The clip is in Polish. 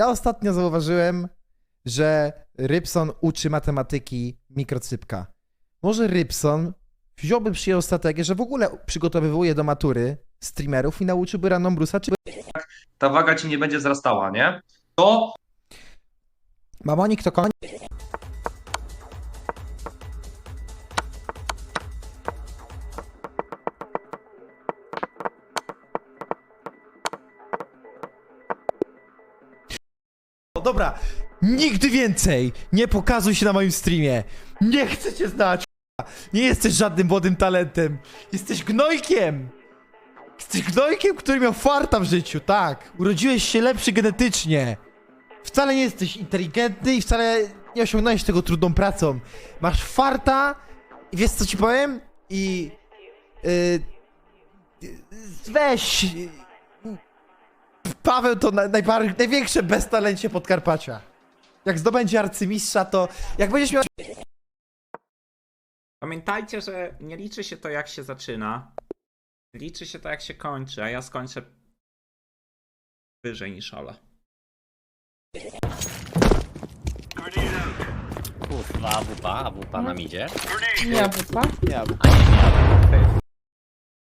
Ja ostatnio zauważyłem, że Rybson uczy matematyki mikrocypka. Może Rybson wziąłby przyjął strategię, że w ogóle przygotowywuje do matury streamerów i nauczyłby Random Brusa, czy ta waga ci nie będzie wzrastała, nie? To Mamonik to koń. Dobra, nigdy więcej nie pokazuj się na moim streamie. Nie chcę cię znać. Nie jesteś żadnym młodym talentem. Jesteś gnojkiem. Jesteś gnojkiem, który miał farta w życiu, tak. Urodziłeś się lepszy genetycznie. Wcale nie jesteś inteligentny i wcale nie osiągnąłeś tego trudną pracą. Masz farta i wiesz co ci powiem? I... Yy, weź... Paweł to na, najbardziej, największe beztalencie Podkarpacia. Jak zdobędzie arcymistrza, to jak będziesz miał Pamiętajcie, że nie liczy się to jak się zaczyna. Liczy się to jak się kończy, a ja skończę wyżej niż Ola. Kurwa, wupa, a wupa nam idzie. Nie, wupa? A nie, nie,